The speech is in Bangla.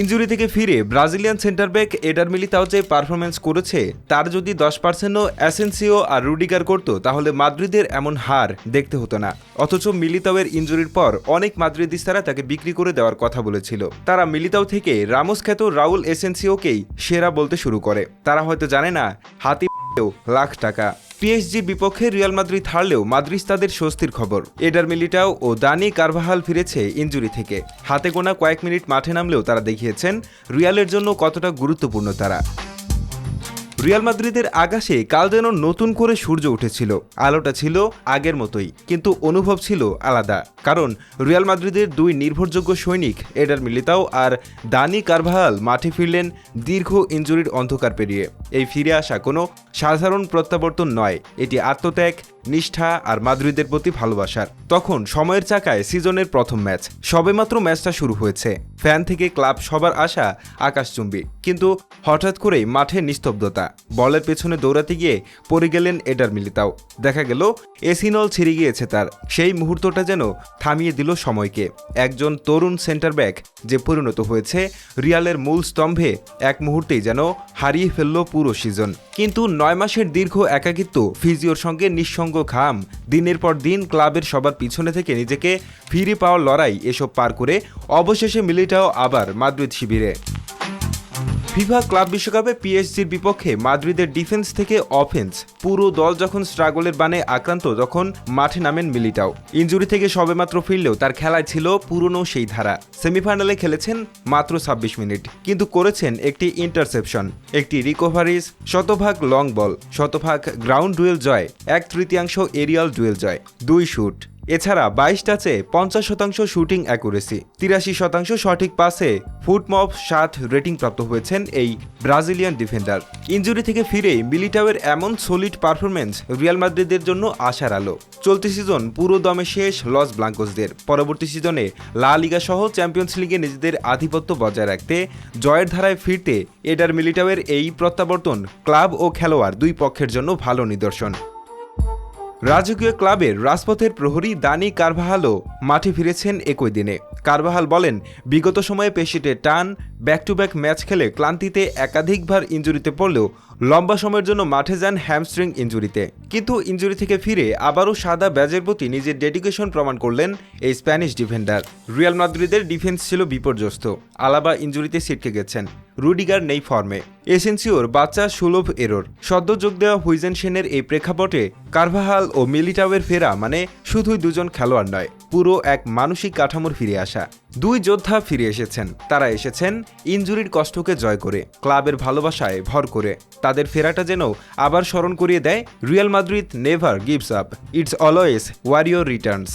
ইঞ্জুরি থেকে ফিরে Brazilian centre back Eder Militao যে পারফরমেন্স করেছে। তার যদি দশ পার্সেন্টও অ্যাসেন্সিও আর রুডিগার করত, তাহলে মাদ্রিদের এমন হার দেখতে হতো না। অথচ মিলিতাওয়ের ইঞ্জুরির পর অনেক মাদ্রিদিস্তারা তাকে বিক্রি করে দেওয়ার কথা বলেছিল। তারা মিলিতাও থেকে রামোস খ্যাত রাউল এসেন্সিওকেই সেরা বলতে শুরু করে। তারা হয়তো জানে না, হাতি লাখ টাকা। পিএসজির বিপক্ষে রিয়াল মাদ্রিদ হারলেও মাদ্রিদ তাদের স্বস্তির খবর। এডার মিলিটাও ও দানি কারভাহাল ফিরেছে ইঞ্জুরি থেকে। হাতে গোনা কয়েক মিনিট মাঠে নামলেও তারা দেখিয়েছেন, রিয়ালের জন্য কতটা গুরুত্বপূর্ণ তারা। রিয়াল মাদ্রিদের আকাশে কাল যেন নতুন করে সূর্য উঠেছিল। আলোটা ছিল আগের মতোই, কিন্তু অনুভব ছিল আলাদা। কারণ রিয়াল মাদ্রিদের দুই নির্ভরযোগ্য সৈনিক, এডার মিলিতাও আর দানি কারভাহাল মাঠে ফিরলেন দীর্ঘ ইঞ্জুরির অন্ধকার পেরিয়ে। এই ফিরে আসা কোনো সাধারণ প্রত্যাবর্তন নয়, এটি আত্মত্যাগ, নিষ্ঠা আর মাদ্রিদের প্রতি ভালোবাসার। তখন সময়ের চাকায় সিজনের প্রথম ম্যাচ, সবেমাত্র ম্যাচটা শুরু হয়েছে। ফ্যান থেকে ক্লাব সবার আশা আকাশচুম্বী, কিন্তু হঠাৎ করেই মাঠে নিস্তব্ধতা। বলের পেছনে দৌড়াতে গিয়ে পড়ে গেলেন এডার মিলিতাও। দেখা গেল, এসিনল ছিঁড়ে গিয়েছে তার। সেই মুহূর্তটা যেন থামিয়ে দিল সময়কে। একজন তরুণ সেন্টার ব্যাক যে পরিণত হয়েছে রিয়ালের মূল স্তম্ভে এক মুহূর্তেই যেন হারিয়ে ফেলল পুরো সিজন কিন্তু নয় মাসের দীর্ঘ একাকিত্ব ফিজিওর সঙ্গে নিঃসঙ্গ ঘাম দিনের পর দিন ক্লাবের সবার পিছনে থেকে নিজেকে ফিরে পাওয়ার লড়াই এসব পার করে অবশেষে মিলিটাও আবার মাদ্রিদ শিবিরে। ফিফা ক্লাব বিশ্বকাপে পিএসজির বিপক্ষে মাদ্রিদের ডিফেন্স থেকে অফেন্স। পুরো দল যখন স্ট্রাগলের বানে আক্রান্ত, তখন মাঠে নামেন মিলিটাও। ইঞ্জুরি থেকে সবেমাত্র ফিরলেও তার খেলায় ছিল পুরনো সেই ধারা। সেমিফাইনালে খেলেছেন মাত্র ছাব্বিশ মিনিট, কিন্তু করেছেন একটি ইন্টারসেপশন, একটি রিকভারিজ শতভাগ লং বল, শতভাগ গ্রাউন্ড ডুয়েল জয়, এক তৃতীয়াংশ এরিয়াল ডুয়েল জয়, দুই শুট। এছাড়া বাইশ টাচে পঞ্চাশ শতাংশ শুটিং অ্যাকুরেসি। তিরাশি শতাংশ সঠিক পাসে ফুটমফ সাত রেটিং প্রাপ্ত হয়েছেন এই ব্রাজিলিয়ান ডিফেন্ডার। ইঞ্জুরি থেকে ফিরে মিলিটাওয়ের এমন সলিড পারফরমেন্স রিয়াল মাদ্রিদের জন্য আশার আলো। চলতি সিজন পুরো দমে শেষ লস ব্লাঙ্কোসদের। পরবর্তী সিজনে লা লিগা সহ চ্যাম্পিয়ন্স লিগে নিজেদের আধিপত্য বজায় রাখতে জয়ের ধারায় ফিরতে এডার মিলিটাওয়ের এই প্রত্যাবর্তন ক্লাব ও খেলোয়াড় দুই পক্ষের জন্য ভালো নিদর্শন। রাজকীয় ক্লাবের রাজপথের প্রহরী দানি কারভাহালও মাঠে ফিরেছেন একই দিনে। কারভাহাল বলেন, বিগত সময়ে পেশিতে টান ব্যাক টু ব্যাক ম্যাচ খেলে ক্লান্তিতে একাধিকবার ইঞ্জুরিতে পড়লেও লম্বা সময়ের জন্য মাঠে যান হ্যামস্ট্রিং ইঞ্জুরিতে। কিন্তু ইঞ্জুরি থেকে ফিরে আবারও সাদা ব্যাজের প্রতি নিজের ডেডিকেশন প্রমাণ করলেন এই স্প্যানিশ ডিফেন্ডার। রিয়াল মাদ্রিদের ডিফেন্স ছিল বিপর্যস্ত। আলাবা ইঞ্জুরিতে ছিটকে গেছেন। রুডিগার নেই ফর্মে। এসেন্সিওর বাচ্চা সুলভ এরর। সদ্য যোগ দেওয়া হুইজেন সেনের এই প্রেক্ষাপটে কারভাহাল ও মিলিটাওয়ের ফেরা মানে শুধুই দুজন খেলোয়াড় নয়, পুরো এক মানসিক কাঠামোর ফিরে আসা। দুই যোদ্ধা ফিরে এসেছেন। তারা এসেছেন ইঞ্জুরির কষ্টকে জয় করে, ক্লাবের ভালোবাসায় ভর করে। তাদের ফেরাটা যেন আবার স্মরণ করিয়ে দেয় Real Madrid never gives up. It's always warrior returns.